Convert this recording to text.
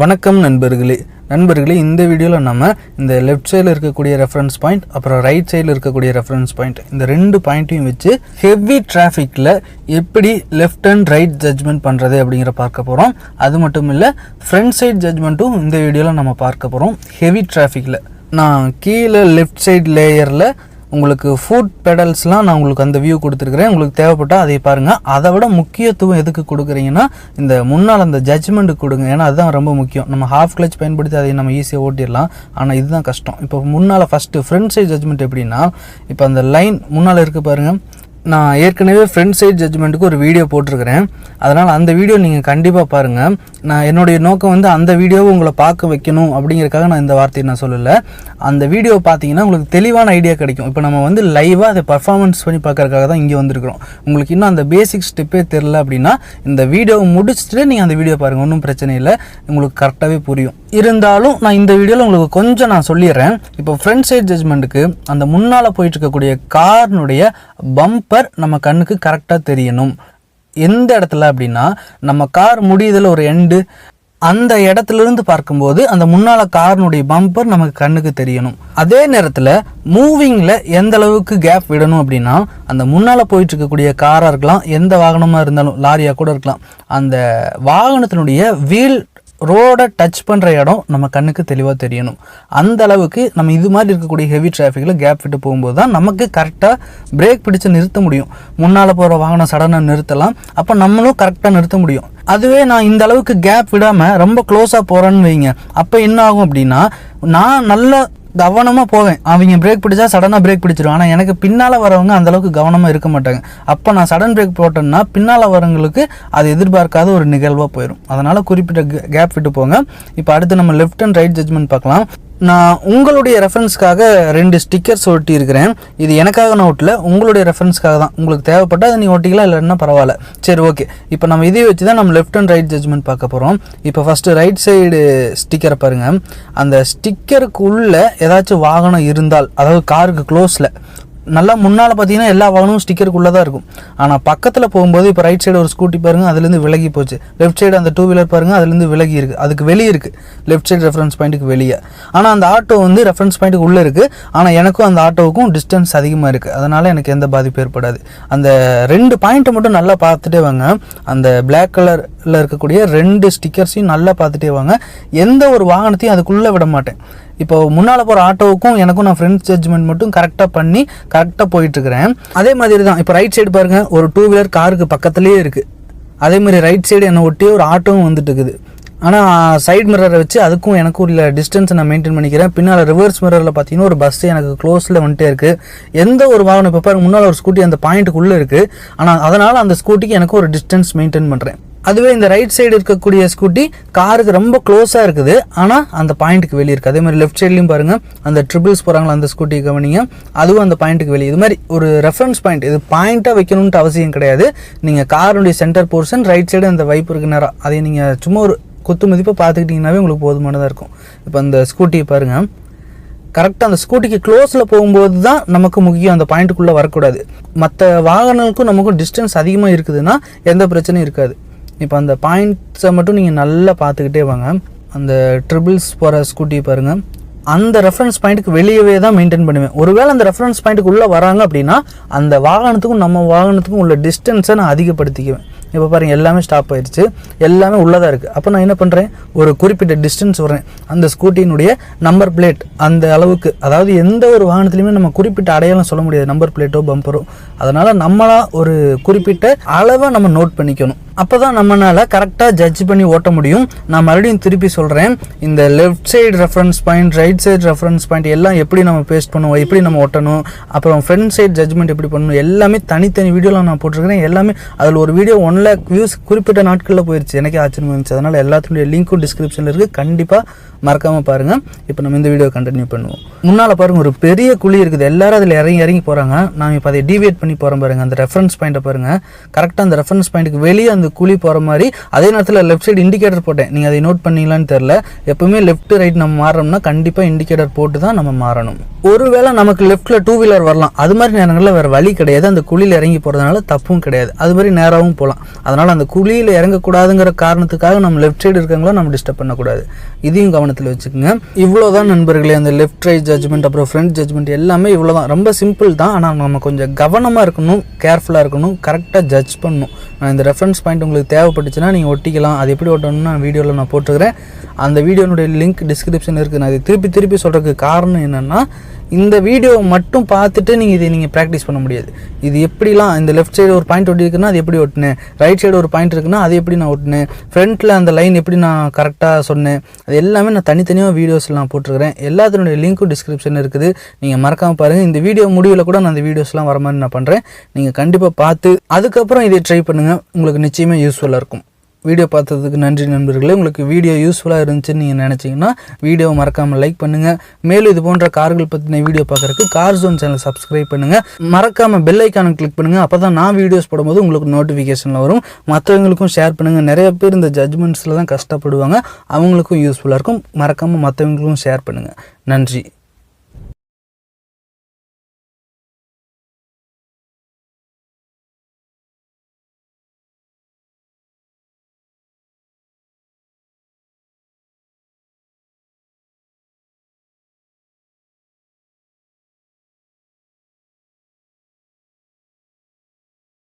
வணக்கம் நண்பர்களே. நண்பர்களே இந்த வீடியோவில் நம்ம இந்த லெஃப்ட் சைடில் இருக்கக்கூடிய ரெஃபரன்ஸ் பாயிண்ட் அப்புறம் ரைட் சைடில் இருக்கக்கூடிய ரெஃபரன்ஸ் பாயிண்ட் இந்த ரெண்டு பாயிண்ட்டையும் வச்சு ஹெவி டிராஃபிக்கில் எப்படி லெஃப்ட் அண்ட் ரைட் ஜட்ஜ்மெண்ட் பண்ணுறது அப்படிங்கிற பார்க்க போகிறோம் அது மட்டும் இல்லை ஃப்ரண்ட் சைட் ஜட்ஜ்மெண்ட்டும் இந்த வீடியோவில் நம்ம பார்க்க போகிறோம் ஹெவி டிராஃபிக்கில் நான் கீழே லெஃப்ட் சைட் லேயரில் உங்களுக்கு ஃபுட் பெடல்ஸ்லாம் நான் உங்களுக்கு அந்த வியூ கொடுத்துருக்குறேன். உங்களுக்கு தேவைப்பட்டால் அதை பாருங்கள் அதை விட முக்கியத்துவம் எதுக்கு கொடுக்குறீங்கன்னா இந்த முன்னால் அந்த ஜட்ஜ்மெண்ட்டு கொடுங்க. ஏன்னா அதுதான் ரொம்ப முக்கியம். நம்ம ஹாஃப் கிளச் பயன்படுத்தி அதை நம்ம ஈஸியாக ஓட்டிடலாம். ஆனால் இதுதான் கஷ்டம். இப்போ முன்னால் ஃபஸ்ட்டு ஃப்ரண்ட் சைட் ஜட்ஜ்மெண்ட் எப்படின்னா இப்போ அந்த லைன் முன்னால் இருக்குது பாருங்கள் நான் ஏற்கனவே ஃப்ரண்ட் சைட் ஜட்ஜ்மெண்ட்டுக்கு ஒரு வீடியோ போட்டிருக்கிறேன். அதனால் அந்த வீடியோ நீங்கள் கண்டிப்பாக பாருங்கள் நான் என்னுடைய நோக்கம் வந்து அந்த வீடியோவை உங்களை பார்க்க வைக்கணும் அப்படிங்கிறதுக்காக நான் இந்த வார்த்தையை நான் சொல்லலை. அந்த வீடியோ பார்த்தீங்கன்னா உங்களுக்கு தெளிவான ஐடியா கிடைக்கும். இப்போ நம்ம வந்து லைவாக அதை பர்ஃபார்மன்ஸ் பண்ணி பார்க்கறக்காக தான் இங்கே வந்திருக்கிறோம். உங்களுக்கு இன்னும் அந்த பேசிக் ஸ்டெப்பே தெரில அப்படின்னா இந்த வீடியோவை முடிச்சுட்டு நீங்கள் அந்த வீடியோ பாருங்கள் ஒன்றும் பிரச்சனை இல்லை. உங்களுக்கு கரெக்டாகவே புரியும். இருந்தாலும் நான் இந்த வீடியோவில் உங்களுக்கு கொஞ்சம் நான் சொல்லிடுறேன். இப்போ ஃப்ரண்ட் சைட் ஜட்ஜ்மெண்ட்டுக்கு அந்த முன்னால் போயிட்டு இருக்கக்கூடிய கார்னுடைய பம்பர் நம்ம கண்ணுக்கு கரெக்டாக தெரியணும். எந்த இடத்துல அப்படின்னா நம்ம கார் முடியுதில் ஒரு எண்டு அந்த இடத்துல இருந்து பார்க்கும்போது அந்த முன்னால் காரினுடைய பம்பர் நமக்கு கண்ணுக்கு தெரியணும். அதே நேரத்தில் மூவிங்கில் எந்த அளவுக்கு கேப் விடணும் அப்படின்னா அந்த முன்னால் போயிட்டுருக்கக்கூடிய காராக இருக்கலாம் எந்த வாகனமாக இருந்தாலும் லாரியாக கூட இருக்கலாம். அந்த வாகனத்தினுடைய வீல் ரோடை டச் பண்ணுற இடம் நம்ம கண்ணுக்கு தெளிவாக தெரியணும். அந்த அளவுக்கு நம்ம இது மாதிரி இருக்கக்கூடிய ஹெவி டிராஃபிக்கில் கேப் விட்டு போகும்போது தான் நமக்கு கரெக்டாக பிரேக் பிடிச்சு நிறுத்த முடியும். முன்னால் போகிற வாகனம் சடனாக நிறுத்தலாம். அப்போ நம்மளும் கரெக்டாக நிறுத்த முடியும். அதுவே நான் இந்த அளவுக்கு கேப் விடாமல் ரொம்ப க்ளோஸாக போகிறேன்னு வைங்க. அப்போ என்ன ஆகும் அப்படின்னா நான் நல்ல கவனமாக போவேன். அவங்க பிரேக் பிடிச்சா சடனாக பிரேக் பிடிச்சிருவாங்க. ஆனால் எனக்கு பின்னால் வரவங்க அந்த அளவுக்கு கவனமாக இருக்க மாட்டாங்க. அப்போ நான் சடன் பிரேக் போட்டேன்னா பின்னால் வரவங்களுக்கு அது எதிர்பார்க்காத ஒரு நிகழ்வாக போயிடும் அதனால் குறிப்பிட்ட கேப் விட்டு போங்க. இப்போ அடுத்து நம்ம லெஃப்ட் அண்ட் ரைட் ஜட்மெண்ட் பார்க்கலாம். நான் உங்களுடைய ரெஃபரன்ஸ்க்காக ரெண்டு ஸ்டிக்கர்ஸ் ஒட்டியிருக்கிறேன். இது எனக்காக நான் ஒட்டல உங்களுடைய ரெஃபரன்ஸ்க்காக தான். உங்களுக்கு தேவைப்பட்டால் அதை நீங்கள் ஒட்டிக்கலாம் இல்லைன்னா பரவாயில்ல. சரி ஓகே இப்போ நம்ம இதை வச்சு தான் நம்ம லெஃப்ட் அண்ட் ரைட் ஜட்ஜ்மெண்ட் பார்க்க போகிறோம் இப்போ ஃபஸ்ட்டு ரைட் சைடு ஸ்டிக்கரை பாருங்கள் அந்த ஸ்டிக்கருக்கு உள்ளே ஏதாச்சும் வாகனம் இருந்தால் அதாவது காருக்கு க்ளோஸில் நல்லா முன்னால் பார்த்தீங்கன்னா எல்லா வாகனமும் ஸ்டிக்கருக்குள்ளே தான் இருக்கும். ஆனால் பக்கத்தில் போகும்போது இப்போ ரைட் சைடு ஒரு ஸ்கூட்டி பாருங்கள் அதுலேருந்து விலகி போச்சு. லெஃப்ட் சைடு அந்த டூ வீலர் பாருங்கள் அதுலேருந்து விலகி இருக்குது அதுக்கு வெளியே இருக்குது லெஃப்ட் சைடு ரெஃபரன்ஸ் பாயிண்ட்டுக்கு வெளியே. ஆனால் அந்த ஆட்டோ வந்து ரெஃபரன்ஸ் பாயிண்ட்டுக்கு உள்ளே இருக்குது ஆனால் எனக்கும் அந்த ஆட்டோவுக்கும் டிஸ்டன்ஸ் அதிகமாக இருக்குது அதனால் எனக்கு எந்த பாதிப்பும் ஏற்படாது. அந்த ரெண்டு பாயிண்ட்டை மட்டும் நல்லா பார்த்துட்டே வாங்க. அந்த பிளாக் கலரில் இருக்கக்கூடிய ரெண்டு ஸ்டிக்கர்ஸையும் நல்லா பார்த்துட்டே வாங்க. எந்த ஒரு வாகனத்தையும் அதுக்குள்ளே விட மாட்டேன். இப்போ முன்னால் போகிற ஆட்டோவுக்கும் எனக்கும் நான் ஃப்ரெண்ட்ஸ் ஜட்ஜ்மெண்ட் மட்டும் கரெக்டாக பண்ணி கரெக்டாக போயிட்டுருக்கிறேன். அதே மாதிரி தான் இப்போ ரைட் சைடு பாருங்கள் ஒரு டூ வீலர் காருக்கு பக்கத்துலேயே இருக்குது அதே மாதிரி ரைட் சைடு என்னை ஒட்டியே ஒரு ஆட்டோவும் வந்துட்டு இருக்குது. ஆனால் சைட் மிரரை வச்சு அதுக்கும் எனக்கும் உள்ள டிஸ்டன்ஸை நான் மெயின்டைன் பண்ணிக்கிறேன். பின்னால் ரிவர்ஸ் மிரரில் பார்த்தீங்கன்னா ஒரு பஸ் எனக்கு க்ளோஸில் வந்துட்டே இருக்குது எந்த ஒரு வாகனம் இப்போ பாருங்க முன்னால் ஒரு ஸ்கூட்டி அந்த பாயிண்ட்டுக்குள்ளே இருக்குது ஆனால் அதனால் அந்த ஸ்கூட்டிக்கு எனக்கு ஒரு டிஸ்டன்ஸ் மெயின்டைன் பண்ணுறேன் அதுவே இந்த ரைட் சைடு இருக்கக்கூடிய ஸ்கூட்டி காருக்கு ரொம்ப க்ளோஸாக இருக்குது. ஆனால் அந்த பாயிண்ட்டுக்கு வெளியே இருக்குது அதே மாதிரி லெஃப்ட் சைட்லையும் பாருங்கள் அந்த ட்ரிபிள்ஸ் போகிறாங்களா அந்த ஸ்கூட்டி கவனிங்க. அதுவும் அந்த பாயிண்ட்டுக்கு வெளியே. இது மாதிரி ஒரு ரெஃபரன்ஸ் பாயிண்ட் இது பாயிண்ட்டாக வைக்கணுன்ட்டு அவசியம் கிடையாது. நீங்கள் காருடைய சென்டர் போர்ஷன் ரைட் சைடு அந்த வைப்பு இருக்கு நேரம் அதை நீங்கள் சும்மா ஒரு குத்து மதிப்பை பார்த்துக்கிட்டிங்கனாவே உங்களுக்கு போதுமானதாக இருக்கும். இப்போ அந்த ஸ்கூட்டியை பாருங்கள் கரெக்டாக அந்த ஸ்கூட்டிக்கு க்ளோஸில் போகும்போது தான் நமக்கு முக்கியம். அந்த பாயிண்ட்டுக்குள்ளே வரக்கூடாது. மற்ற வாகனங்களுக்கும் நமக்கும் டிஸ்டன்ஸ் அதிகமாக இருக்குதுன்னா எந்த பிரச்சனையும் இருக்காது. இப்போ அந்த பாயிண்ட்ஸை மட்டும் நீங்கள் நல்லா பார்த்துக்கிட்டே வாங்க. அந்த ட்ரிபிள்ஸ் போகிற ஸ்கூட்டி பாருங்கள் அந்த ரெஃபரன்ஸ் பாயிண்ட்டுக்கு வெளியவே தான் மெயின்டைன் பண்ணுவேன். ஒருவேளை அந்த ரெஃபரன்ஸ் பாயிண்ட்டுக்கு உள்ளே வராங்க அப்படின்னா அந்த வாகனத்துக்கும் நம்ம வாகனத்துக்கும் உள்ள டிஸ்டன்ஸை நான் அதிகப்படுத்திக்குவேன். இப்போ பாருங்கள் எல்லாமே ஸ்டாப் ஆயிடுச்சு. எல்லாமே உள்ளதாக இருக்குது அப்போ நான் என்ன பண்ணுறேன் ஒரு குறிப்பிட்ட டிஸ்டன்ஸ் வரேன் அந்த ஸ்கூட்டியினுடைய நம்பர் பிளேட் அந்த அளவுக்கு. அதாவது எந்த ஒரு வாகனத்துலையுமே நம்ம குறிப்பிட்ட அடையாளம் சொல்ல முடியாது. நம்பர் பிளேட்டோ பம்பரோ அதனால் நம்மளாக ஒரு குறிப்பிட்ட அளவை நம்ம நோட் பண்ணிக்கணும். அப்போ தான் நம்மளால் கரெக்டாக ஜட்ஜ் பண்ணி ஓட்ட முடியும். நான் மறுபடியும் திருப்பி சொல்கிறேன் இந்த left side reference point right side reference point எல்லாம் எப்படி நம்ம பேஸ்ட் பண்ணுவோம் எப்படி நம்ம ஓட்டணும் அப்புறம் ஃப்ரண்ட் சைடு ஜட்ஜ்மெண்ட் எப்படி பண்ணணும் எல்லாமே தனித்தனி வீடியோவில் நான் போட்டிருக்கிறேன். எல்லாமே அதில் ஒரு வீடியோ ஒன் லேக் வியூஸ் குறிப்பிட்ட நாட்களில் போயிடுச்சு எனக்கே ஆச்சரியமா இருந்துச்சு. அதனால் எல்லாத்துடைய லிங்க்கும் டிஸ்கிரிப்ஷனில் இருக்குது கண்டிப்பாக மறக்காமல் பாருங்கள் இப்போ நம்ம இந்த வீடியோ கண்டினியூ பண்ணுவோம். முன்னால் பாருங்கள் ஒரு பெரிய குழி இருக்குது. எல்லாரும் அதில் இறங்கி இறங்கி போகிறாங்க நான் இப்போ அதை டிவேட் பண்ணி போகிறேன் பாருங்கள் அந்த ரெஃபரன்ஸ் பாயிண்ட்டை பாருங்கள் கரெக்டாக அந்த ரெஃபரன்ஸ் பாயிண்ட்டுக்கு வெளியே அந்த இந்த குழி போகிற மாதிரி அதே நேரத்தில் லெஃப்ட் சைடு இண்டிகேட்டர் போட்டேன். நீங்கள் அதை நோட் பண்ணீங்களான்னு தெரில எப்பவுமே லெஃப்ட் ரைட் நம்ம மாறோம்னா கண்டிப்பாக இண்டிகேட்டர் போட்டு தான் நம்ம மாறணும். ஒருவேளை நமக்கு லெஃப்ட்டில் டூ வீலர் வரலாம். அது மாதிரி நேரங்களில் வேறு வழி கிடையாது. அந்த குழியில் இறங்கி போகிறதுனால தப்பும் கிடையாது. அது மாதிரி நேராகவும் போகலாம் அதனால் அந்த குழியில் இறங்கக்கூடாதுங்கிற காரணத்துக்காக நம்ம லெஃப்ட் சைடு இருக்கவங்கள நம்ம டிஸ்டர்ப் பண்ணக்கூடாது. இதையும் கவனத்தில் வச்சுக்கோங்க. இவ்வளோதான் நண்பர்களே அந்த லெஃப்ட் ரைட் ஜட்ஜ்மெண்ட் அப்புறம் ஃப்ரண்ட் ஜட்ஜ்மெண்ட் எல்லாமே இவ்வளோ தான் ரொம்ப சிம்பிள் தான். ஆனால் நம்ம கொஞ்சம் கவனமாக இருக்கணும் கேர்ஃபுல்லாக இருக்கணும் கரெக்டாக ஜட்ஜ் பண்ணணும். நான் இந்த ரெஃபரன்ஸ் பாயிண்ட் உங்களுக்கு தேவைப்பட்டுச்சுன்னா நீங்கள் ஒட்டிக்கலாம். அது எப்படி ஒட்டணும்னு நான் வீடியோவில் நான் போட்டுருக்கிறேன். அந்த வீடியோனுடைய லிங்க் டிஸ்கிரிப்ஷன் இருக்குது நான் அதை திருப்பி திருப்பி சொல்கிறதுக்கு காரணம் என்னென்னா இந்த வீடியோவை மட்டும் பார்த்துட்டு நீங்கள் இதை நீங்கள் ப்ராக்டிஸ் பண்ண முடியாது. இது எப்படிலாம் இந்த லெஃப்ட் சைடு ஒரு பாயிண்ட் ஒட்டி இருக்குன்னா அது எப்படி ஒட்டினேன்? ரைட் சைடு ஒரு பாயிண்ட் இருக்குன்னா அது எப்படி நான் ஒட்டினேன்? ஃப்ரண்ட்டில் அந்த லைன் எப்படி நான் கரெக்டாக சொன்னேன்? அது எல்லாமே நான் தனித்தனியாக வீடியோஸில் நான் போட்டிருக்கிறேன். எல்லாத்தினுடைய லிங்க்கும் டிஸ்கிரிப்ஷன் இருக்குது. நீங்கள் மறக்காமல் பாருங்கள் இந்த வீடியோ முடிவில் கூட நான் அந்த வீடியோஸ்லாம் வர மாதிரி நான் பண்ணுறேன் நீங்கள் கண்டிப்பாக பார்த்து அதுக்கப்புறம் இதை ட்ரை பண்ணுங்கள் உங்களுக்கு நிச்சயமாக யூஸ்ஃபுல்லாக இருக்கும். வீடியோ பார்த்ததுக்கு நன்றி நண்பர்களே. உங்களுக்கு வீடியோ யூஸ்ஃபுல்லாக இருந்துச்சுன்னு நீங்கள் நினச்சிங்கன்னா வீடியோவை மறக்காமல் லைக் பண்ணுங்கள் மேலும் இது போன்ற கார்கள் பற்றின வீடியோ பார்க்குறதுக்கு கார் ஜோன் சேனல் சப்ஸ்கிரைப் பண்ணுங்கள் மறக்காமல் பெல் ஐக்கானை கிளிக் பண்ணுங்கள் அப்போ தான் நான் வீடியோஸ் போடும்போது உங்களுக்கு நோட்டிஃபிகேஷனில் வரும். மற்றவங்களுக்கும் ஷேர் பண்ணுங்கள் நிறைய பேர் இந்த ஜட்ஜ்மெண்ட்ஸில் தான் கஷ்டப்படுவாங்க. அவங்களுக்கும் யூஸ்ஃபுல்லாக இருக்கும். மறக்காமல் மற்றவங்களுக்கும் ஷேர் பண்ணுங்கள் நன்றி.